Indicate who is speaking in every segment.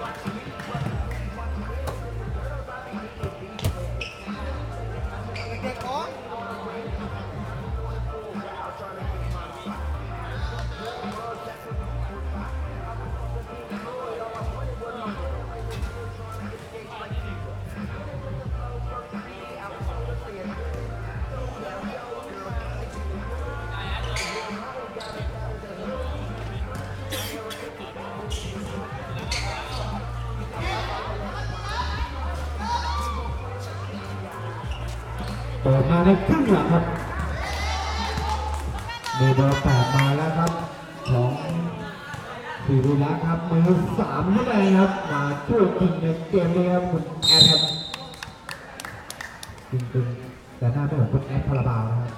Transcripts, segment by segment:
Speaker 1: เเปิ
Speaker 2: ดมาในครึ่งหลังครับมีเบอร์แปดมาแล้วครับ ของสิริรักษ์ครับมือสามคะแนนครับ มาช่วยยิงในเกมนี้ครับคุณแอดครับจริงๆแต่หน้าไม่เหมือนคุณแอดคาราบาวนะครับ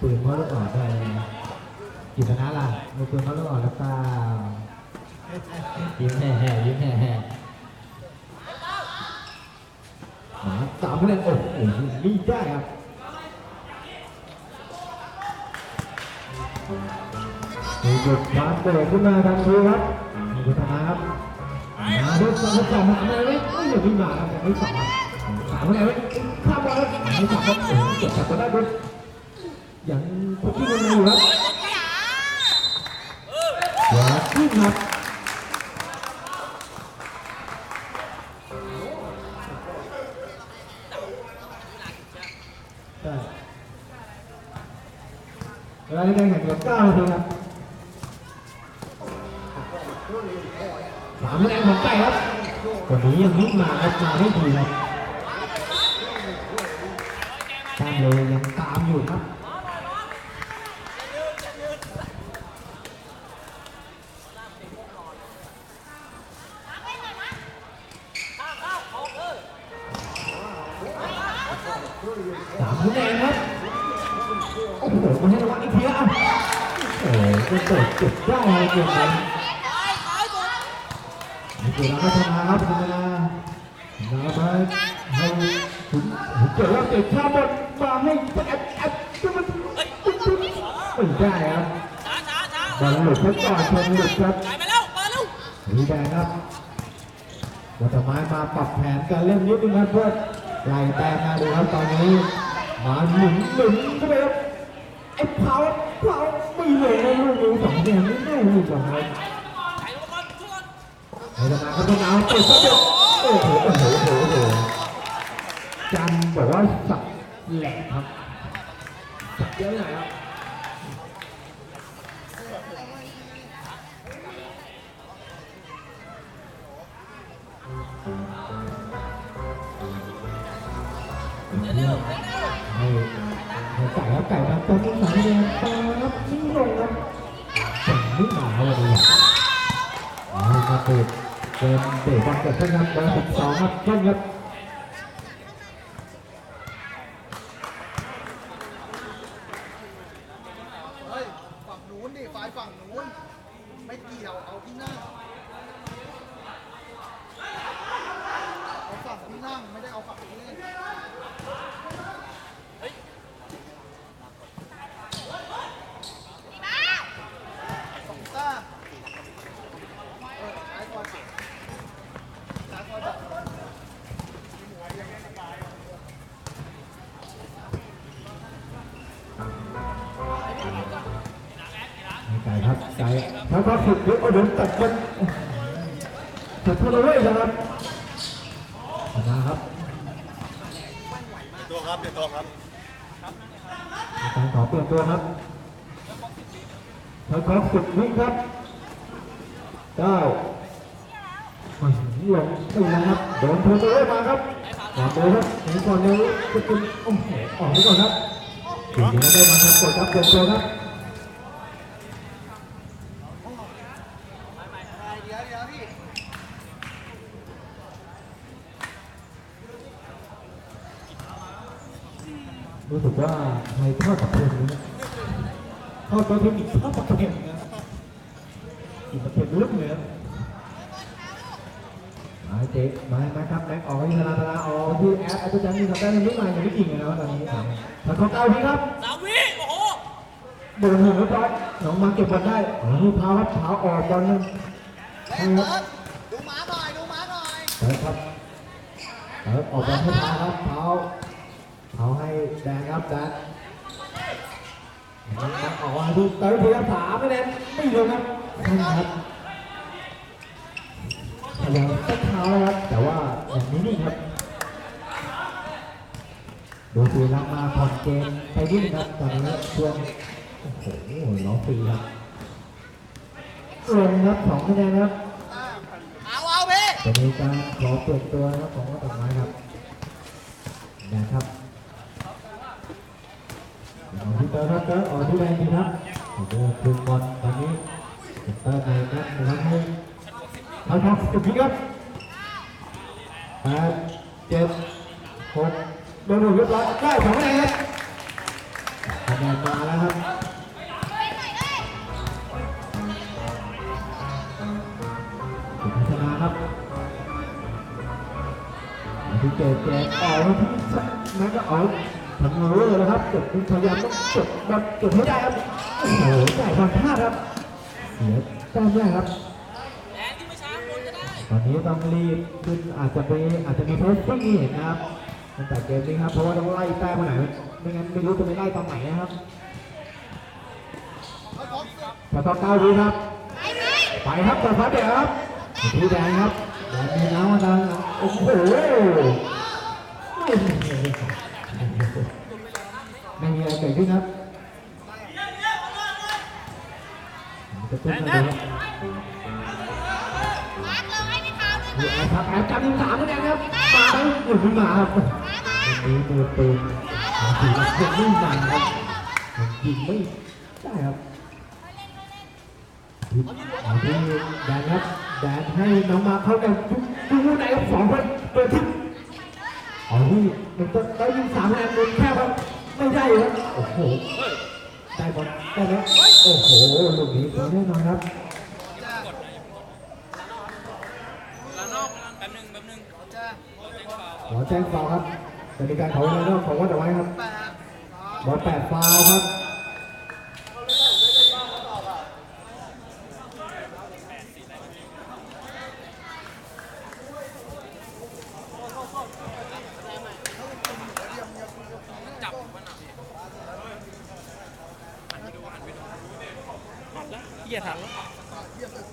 Speaker 2: ปืนเพราะลูกอ่อนได้กิจนะล่ะมีปืนเพราะลูกอ่อนหรือเปล่ายิ้มแห่ๆยิ้มแห่ๆ มาสามคะแนโอ้โหนี่ได้ครับมีหยุดการเบรกขึ้นมาทันทีครับมีพัฒนาครับมาด้วยสองสองคะแนนไม่หยุดที่มาครับไม่สองสามคะแนนไม่ข้ามบอลครับไม่สองครับโอ้โหเก็บจับมาได้ด้วยยังคุกกี้มันอยู่ครับหัวขึ้นครับใช่เวลานข่งขันครับ สามคะแนนของไก่ครับวันนี้ยังนิ่งมาครับม สามคะแนนครับ โอ้โหมันให้ระวังอีกทีอะโอ้โหก็เกิดจุดได้เลยเกมนี้นี่คือเราพัฒนาครับพัฒนาเราไปให้ถึงเกิดว่าเกิดข้ามบอลมาให้แอบแอบจุดมันจุดจุดไม่ได้ครับ
Speaker 3: ช้าช้าช้า
Speaker 2: บอลหลุดพัดก่อนชนหลุดครับ
Speaker 3: จ่ายไปแล้วเปิดแล้ว
Speaker 2: สีแดงครับวัตไม้มาปรับแผนการเล่นนิดนึงครับเพื่อ ไล่แต้มมาดูครับตอนนี้มาหนุนหนุนเข้าไปครับไอ้เผาเผาไม่เลยนะลูกนี้สองเนี่ยไม่ได้ลูกสองครับ
Speaker 3: จ่ายลงก่อนช่วยก่อน
Speaker 2: ไอ้ธนาครับธนาเปิดเข้าไปโอ้โหโอ้โหโอ้โหโอ้โหจันบอกว่าสับแหลกครับสับเยอะหน่อยครับ อนนี้สามแนนครับนี่ลงครับไม่มาวันนี้ครับเอามาเปิดเกมเตะบอลเกิดขึ้นครับเบอร์สิบสองครับต้นครับ แล้วก็ฝึกเยอะเอาเดินตัดกันตัดเท่าไหร่ครับชนะครับ
Speaker 4: ตัวครับเดี๋ยวตัวครับ
Speaker 2: การขอเปลี่ยนตัวครับแล้วก็ฝึกวิ่งครับเก้าไม่ลงไม่นะครับโดนเทอร์โบมาครับขอตัวครับหนีก่อนเร็วจะเป็นโอ้โหออกไปก่อนครับถึงจะได้มาครับกดครับเปลี่ยนตัวครับ
Speaker 1: เดี๋ยวเดี๋ยวพี่
Speaker 2: รู้สึก ว่าในทอดกับเพลงนี้ทอดตัวเทคนิคทอดกับเพลงนะอีกประเภทลึกเลยครับมาเจ๊มามาครับแม็กออกที่ธนาธนาออกที่แอดอาจารย์นี่ทำได้ไม่มาอย่างไม่จริงเลยนะตอนนี้แล้วเขาเก้าทีครับ
Speaker 3: สามวิโอ้โห
Speaker 2: โดนหนึ่งเรียบร้อยน้องมาเก็บบอลได้โอ้โหพาครับพาออกบอลนึง
Speaker 1: เล่นเติร์ดดูหมาหน่อยดูหมาหน่อย
Speaker 2: เติร์ดครับเติร์ดออกบอลให้พาครับพาพาให้แดงครับแดง ออกมาดูเติร์ดพยายามถามไม่แดงไม่ลงครับนั่นครับพยายามจะเท้าแล้วครับ แต่ว่าอย่างนี้นี่ครับดูสีลังมาผ่อนเกมไปนิดนึงครับตอนนี้ช่วงโอ้โหน้องปีครับลงครับสองคะแนนครับ
Speaker 1: เอาเอาพี่
Speaker 2: จะมีการขอเปลี่ยนตัวนะครับของวัดดอกไม้ครับนะครับ เตอร์รับเตอร์ออกที่แดงดีครับโอ้โหคืนบอลตอนนี้เตอร์ในนัดนะครับให้ทางทางสุดที่ครับแปดเจ็ดหกโดนหมดเรียบร้อยได้สองคะแนนครับคะแนนมาแล้วครับสุดชนะครับที่เจเจออกมาที่นั่นก็ออก ทำเงาเลยนะครับเก็บพยายามต้องเก็บบอลเก็บให้ได้ครับโอ้โหจ่ายบอลพลาดครับเสียแต้มแรกครับตอนนี้ต้องรีบขึ้นอาจจะมีอาจจะมีเพสซิ่งนี่เห็นนะครับตั้งแต่เกมนี้ครับเพราะว่าต้องไล่แต้มมาไหนไม่งั้นไม่รู้จะไปไล่ตอนไหนนะครับ
Speaker 1: ก
Speaker 2: แต่ต่อเก้าดูครับ ไปครับต่อพัดเดี๋ยวครับทีแดงครับแดงมีน้ำมาดังโอ้โห ไม่มีอะไรเกิดขึ้นครับจะตุ้นมาดูครับดูแอบครับแอบจับยิงสามคะแนนครับมาแล้วหลุด ขึ้นมาครับวันนี้มือปืนถือว่าคนไม่หนักครับยิงไม่ได้ครับเอาที่แดนครับแดนให้น้องมาเข้าในดูดูไหนครับสองคนเปิดทิ้งเอาที่มันต้องได้ยิงสามคะแนนบนแค่ครับไม่ได้ครับโอ้โหได้บอลได้แล้วโอ้โหลูกนี้สวยแน่นอนครับ
Speaker 3: แล้วนอกแป๊บนึงแป๊บนึง
Speaker 1: จะ
Speaker 2: ขอแจ้งฟาวล์ครับจะมีการขอในรอบของวัดเอาไว้ครับ
Speaker 1: แปด
Speaker 2: บอลแปดฟาวล์ครับ
Speaker 3: จับมันอะหันไปดูหันไปดู หันแล้วเหี้ยทันแล้ว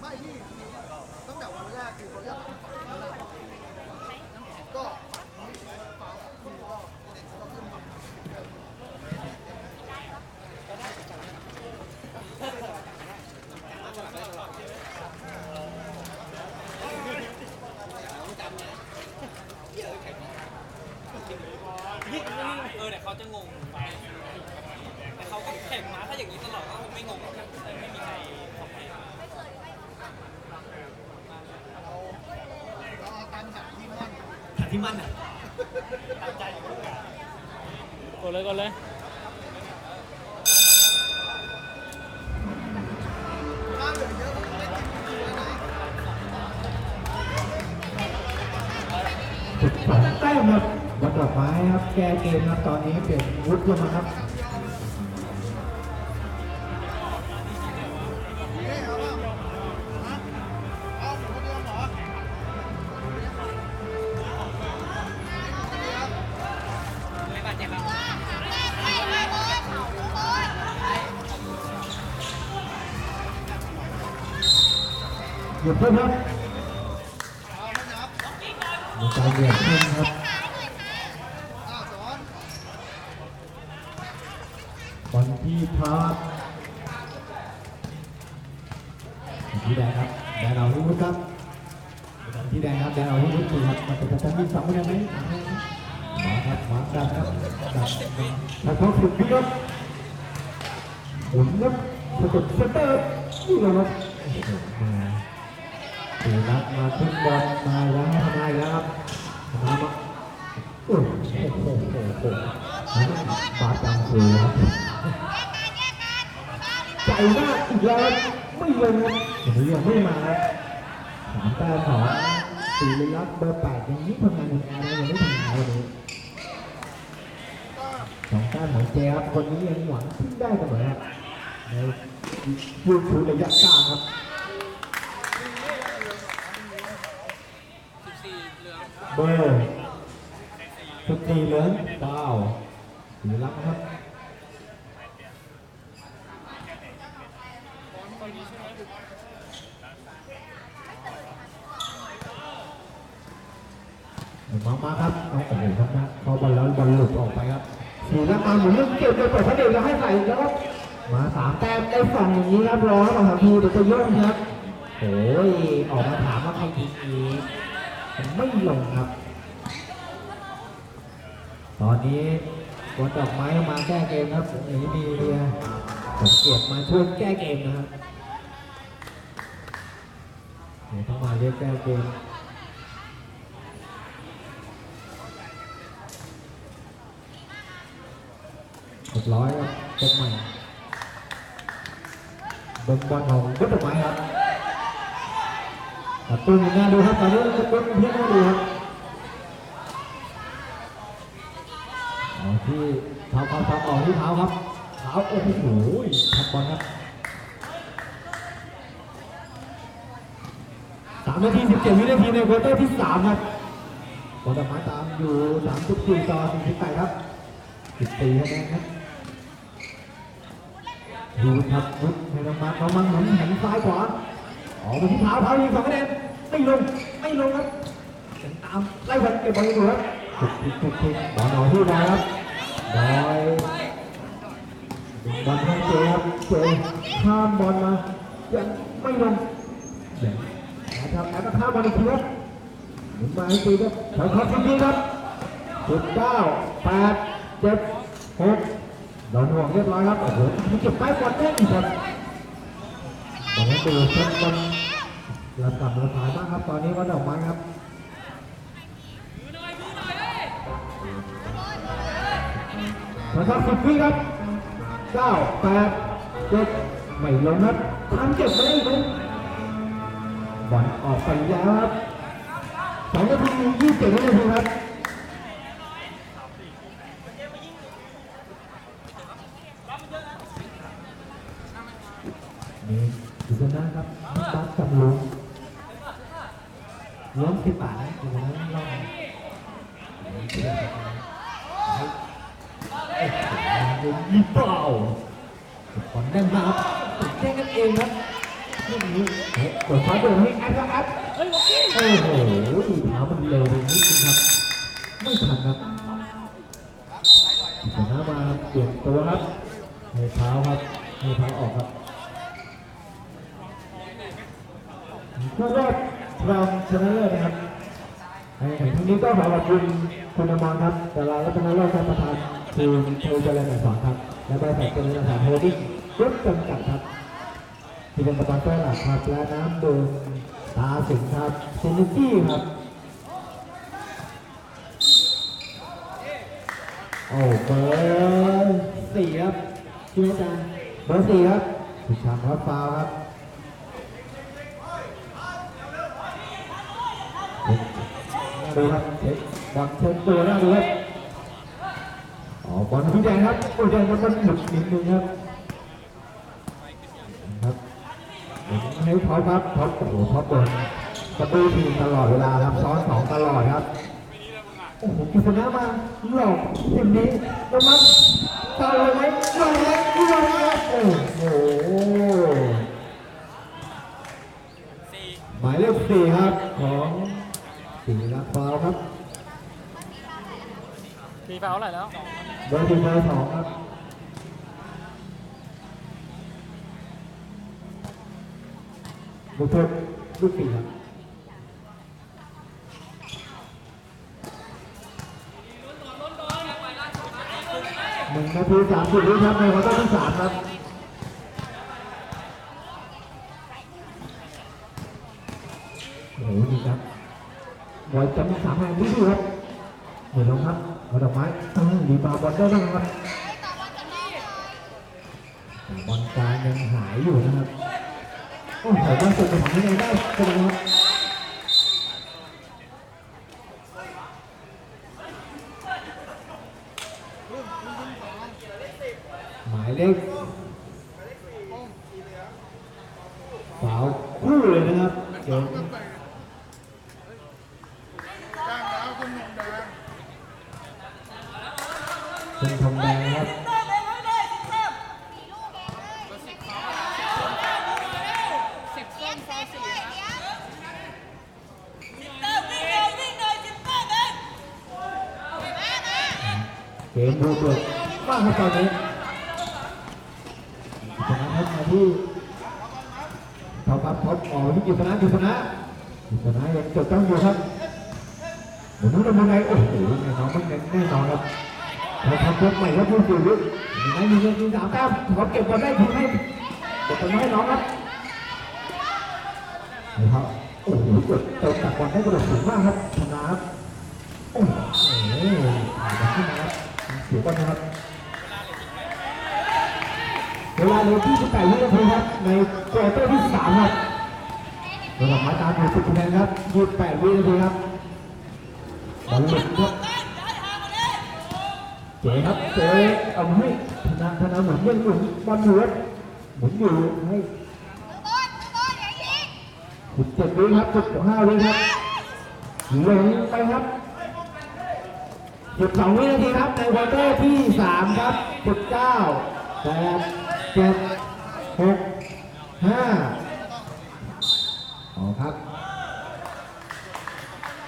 Speaker 1: ไม่พี่ตั้งแต่วันแรกคือเขาอยากก็
Speaker 3: เออแต่เขาจะงงไปแต่เขาก็แข่งมาถ้าอย่างนี้ตลอดก็ไม่งงหรอกแต่ไม่มีใครคอมเมนต์
Speaker 1: เราเอาตามหาที่มัน
Speaker 3: หาที่ มั่นอะกดเลยกดเลย
Speaker 1: ถ้าเหลือเยอะก็ไม่ติดอยู่ไหน
Speaker 2: สิบสองแต้มครับวัดดอกไม้ครับ แก้เกมครับตอนนี้เปลี่ยนวุฒิลงมา
Speaker 3: ครับ
Speaker 2: หยุดเพิ่มครับ
Speaker 1: เอาไม่นับ
Speaker 2: มีการเหยียบเพิ่มครับ
Speaker 1: อ้าวสอน
Speaker 2: บอลที่พาสที่แดงครับแดงเอาที่วุฒิครับบอลที่แดงครับแดงเอาที่วุฒิครับมันจะจะมีสองคะแนนไหมมาครับมาดับครับดับแล้วเขาฝึกพี่ครับหมุนครับสะกดเซนเตอร์นี่เลยครับ โอ้โหมาตีรักมาขึ้นบอลมาแล้วมาแล้วครับมามาโอ้โหโอ้โหโอ้โหบาดจังเลยครับใจมากอีกแล้วไม่ลงครับวันนี้ยังไม่มาสามแต้มของสีลักษณ์เบอร์แปดยังไม่ทำงานในแอร์ยังไม่ทำงานวันนี้สองแต้มของเจครับคนนี้ยังหวังขึ้นได้เสมอครับในยูทูระยะกลางครับ
Speaker 3: เหลือง
Speaker 2: เบอร์สิบสี่เหลืองเปล่าสีลักษณ์ครับ
Speaker 3: คนนี้ใช่ไหม
Speaker 2: มามาครับเอาโอ้โหครับนะเขาบอลแล้วบอลหลุดออกไปครับสีลักษณ์มาหมุนเรื่องเก็บไปเปิดพระเดชแล้วให้ใส่แล้วก็มาสามแต้มได้ฝั่งอย่างนี้ครับรอครับสามทีเดี๋ยวจะโย่นครับโอ้ยออกมาถามว่าใครทีนี้ผม ไม่ลงครับ ตอนนี้บอลดอกไม้มาแก้เกมครับอย่างนี้มีเรียผมเกียรติมาช่วยแก้เกมนะครับเดี๋ยวต้องมาเรียกแก้เกมเรียบร้อยครับเป็นใหม่เบิ้งบอลของวุฒิไม้ครับ แต่ตุ้นน่าดูครับตอนนี้ตุ้นเพื่อนน่าดูครับที่เท้าเขาเท้าออกที่เท้าครับเท้าโอ้โหทับบอลครับสามนาทีสิบเจ็ดวินาทีในควอเตอร์ที่สามครับบอลดอกไม้ตามอยู่สามสิบสี่ต่อสี่สิบแปดครับสิบปีคะแนนครับดูครับพุทธในน้ำมันน้องมันหมุนแขนซ้ายขวาออกไปที่เท้าเท้ายิงสองคะแนน ไม่ลง ไม่ลงครับยังตามไล่บอลเก็บบอลอยู่ครับถูกถูกถูกถูกบอลออกที่บอลครับบอยดึงบอลให้เจครับเจข้ามบอลมายังไม่ลงเดี๋ยวนะครับแอบมาข้ามบอลอีกทีครับหมุนมาให้ตีครับขอขอบคุณครับสิบเก้าแปดเจ็ดหกโดนห่วงเรียบร้อยครับโอ้โหมีเก็บไม้บอลได้อีกครับตอนนี้ดูเพิ่มบอล ระดับระถายมากครับ ตอนนี้วัดดอกไม้ครับนะครับสิบวิครับเก้าแปดเจ็ดไม่ลงครับทำเก็บไม่ได้ครับบอลออกไปแล้วครับสองนาทียี่สิบเจ็ดวินาทีครับ นี่ดูกันนะครับบัสกับลุงล้มสิบบาทนะดูกันนะลองเอ๊ะยิงเปล่าบอลแน่นมาก ครับแจ้งกันเองครับลูกนี้เฮ้ยเปิดฟ้าเดินให้แอดครับแอด
Speaker 3: เฮ้ยบอกกี้
Speaker 2: โอ้โหเท้ามันเร็วไปนิดนึงครับ ไม่ทันครับชนะมาเปลี่ยนตัวครับให้เท้าครับให้เท้าออกครับผู้รอดรองชนะเลิศนะครับในแข่งขันครั้งนี้ก็ขอขอบคุณคุณอมรครับดารารัตนโลกท่านประธานทีมโทรเจริญอักษรครับ และบริษัทเจริญอักษรโฮลดิ้ง รุ่นจำกัดครับที่เป็นสปอนเซอร์หลักครับและน้ำดื่มตาสิงห์ครับซินิตี้ครับ โอ้เบอร์สี่ครับที่อาจารย์เบอร์สี่ครับถูกฉากครับฟาวล์ครับดูครับเช็คบอลเช็คตัวนะดูครับอ๋อบอลพี่แดงครับโอ้ยแดงมันมันหลุดนิดนึงครับครับ เดี๋ยวให้ท็อปครับท็อปโอ้โหท็อปโดนประตูทีมตลอดเวลาครับซ้อนสองตลอดครับโอ้โหกิษณะมาหลอกทีมนี้แล้วมันตาเลยไหมหลอกไหมหลอกไหมครับโอ้โห
Speaker 3: สี่
Speaker 2: หมายเลขสี่ครับของสีลักฟาวครับ
Speaker 3: ตีฟาวเท่าไหร่แล้ว
Speaker 2: เบอร์สี่เบอร์สองครับ ลูกโทษลูกสี่ครับหนึ่งนาทีสามสิบวิครับในควอเตอร์ที่สามครับโอ้โหดีครับบอยจำสามแห่งที่ดีครับเหมือนลงครับเอาดอกไม้ตั้งดีบาบอลได้บ้างครับบอลกลางยังหายอยู่นะครับ โอ้โหบอลสุดไปทำยังไงได้ก็ได้ครับ
Speaker 1: รุ่นรุ่นรุ่นสอง
Speaker 2: หมายเลข
Speaker 1: มา
Speaker 2: กครับตอนนี้ชนะครับมาที่เท่ากับท็อปออกที่กิษณะกิษณะกิษณะยังจดจ้องอยู่ครับหมุนนู้นหมุนไหนโอ้โหแน่นอนไม่แน่นอนครับเราทำยกใหม่ครับผู้สื่อวิทย์มีไหมมีเงินมีสามแต้มเขาเก็บบอลได้ทีให้เก็บบอลมาให้น้องครับนี่ครับโอ้โหกดเติมตักบอลได้กระโดดสูงมากครับชนะครับโอ้โหผ่านขึ้นมาครับเสียบอลนะครับเวลาเหลือ28วินาทีครับในควอเตอร์ที่3ครับระดับไม้ตามอยู่10คะแนนครับ28วินาทีครับบอลหลุดครับเจ๋ครับเจ๋เอาให้ธนาธนาหมุนยังหมุนบอลอยู่ครับหมุนอยู่ให้17วิครับ15วิครับหลงไปครับ12วินาทีครับในควอเตอร์ที่3ครับ19แปด จ็ดหกห้าออกครับ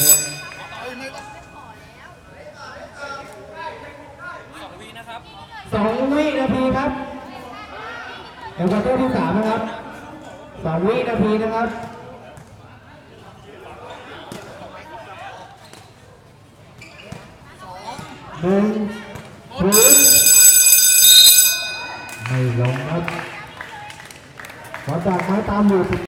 Speaker 2: หก
Speaker 1: เอ้ยไม่ต้อง
Speaker 3: สองวีนะครับ
Speaker 2: สองวินาทีครับในควอเตอร์ที่สามนะครับสองวินาทีนะครับหนึ่งศูนย์ ไม่